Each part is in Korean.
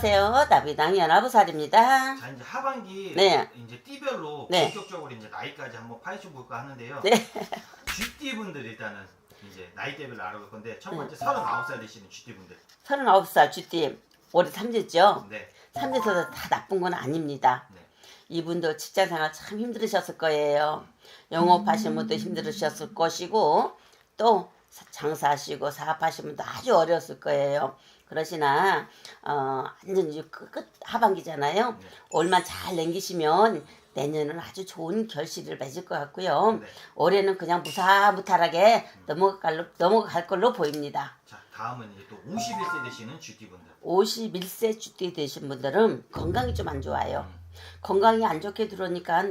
안녕하세요. 나비당 연합부살입니다. 자 이제 하반기 네. 이제 띠별로 네. 본격적으로 이제 나이까지 한번 파헤쳐 볼까 하는데요. 네. 쥐띠 분들 일단은 이제 나이대별로 알아볼 건데 첫 번째 네. 39살 되시는 쥐띠 분들. 39살 쥐띠 올해 삼재죠. 네. 삼재서도 다 나쁜 건 아닙니다. 네. 이분도 직장생활 참 힘들으셨을 거예요. 영업하시는 분도 힘들으셨을 것이고 또 사- 장사하시고 사업하시는 분도 아주 어려웠을 거예요. 그러시나 어, 완전 이제 끝, 끝 하반기잖아요. 네. 올만 잘 남기시면 내년은 아주 좋은 결실을 맺을 것 같고요. 네. 올해는 그냥 무사무탈하게 넘어갈, 넘어갈 걸로 보입니다. 자 다음은 이제 또 51세 되시는 쥐띠 분들. 51세 주띠 되신 분들은 건강이 좀 안 좋아요. 음. 건강이 안 좋게 들어오니까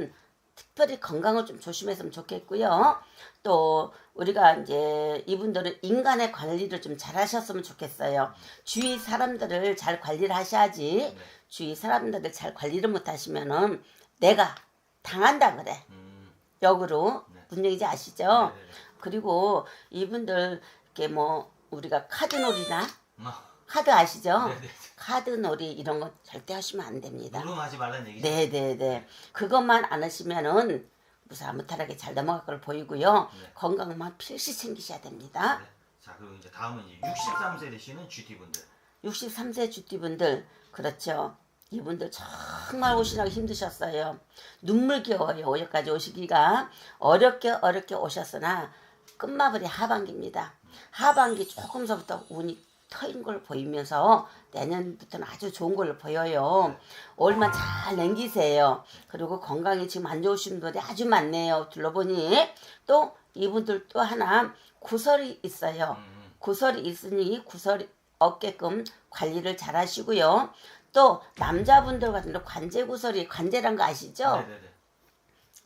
특별히 건강을 좀 조심했으면 좋겠고요. 또 우리가 이제 이분들은 인간의 관리를 좀 잘 하셨으면 좋겠어요. 주위 사람들을 잘 관리를 하셔야지 네. 주위 사람들을 잘 관리를 못 하시면은 내가 당한다 그래. 음. 역으로 네. 무슨 얘기인지 아시죠? 네네네. 그리고 이분들 이렇게 뭐 우리가 카드놀이나 아, 카드 아시죠? 네네. 카드 놀이 이런 거 절대 하시면 안 됩니다. 물음하지 말라는 얘기죠. 네네네. 그것만 안 하시면은 무사 무탈하게 잘 넘어갈 걸 보이고요. 네. 건강만 필시 챙기셔야 됩니다. 네. 자 그리고 이제 다음은 이제 63세 되시는 쥐띠 분들. 63세 주띠분들 그렇죠. 이분들 정말 오시느라 힘드셨어요. 눈물겨워요. 여기까지 오시기가 어렵게 어렵게 오셨으나 끝마무리 하반기입니다. 하반기 조금서부터 운이 터인 걸 보이면서 내년부터는 아주 좋은 걸로 보여요. 올만 잘 남기세요. 그리고 건강이 지금 안 좋으신 분들이 아주 많네요. 둘러보니 또 이분들 또 하나 구설이 있어요. 음. 구설이 있으니 구설이 없게끔 관리를 잘 하시고요. 또 남자분들 같은 경우 관제 구설이 관제란 거 아시죠? 네네네.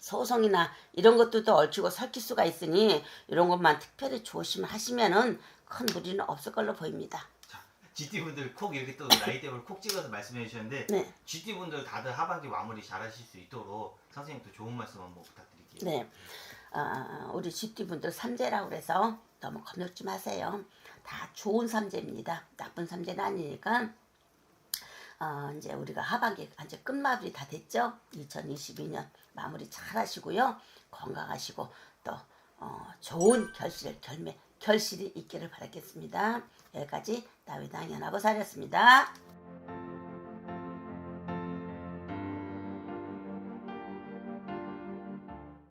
소성이나 이런 것들도 얽히고 설킬 수가 있으니 이런 것만 특별히 조심하시면은 큰 무리는 없을 걸로 보입니다. 자 쥐띠 분들 콕 이렇게 또 나이대별 콕 찍어서 말씀해 주셨는데 네. 쥐띠 분들 다들 하반기 마무리 잘하실 수 있도록 선생님 또 좋은 말씀 한번 부탁드릴게요. 네. 아, 우리 집디분들 삼재라고 그래서 너무 겁먹지 마세요. 다 좋은 삼재입니다. 나쁜 삼재는 아니니까. 어, 이제 우리가 하반기 이제 끝마무리 다 됐죠? 2022년 마무리 잘 하시고요. 건강하시고 또 어, 좋은 결실, 결매, 결실이 있기를 바라겠습니다. 여기까지 나위당 연합의사였습니다.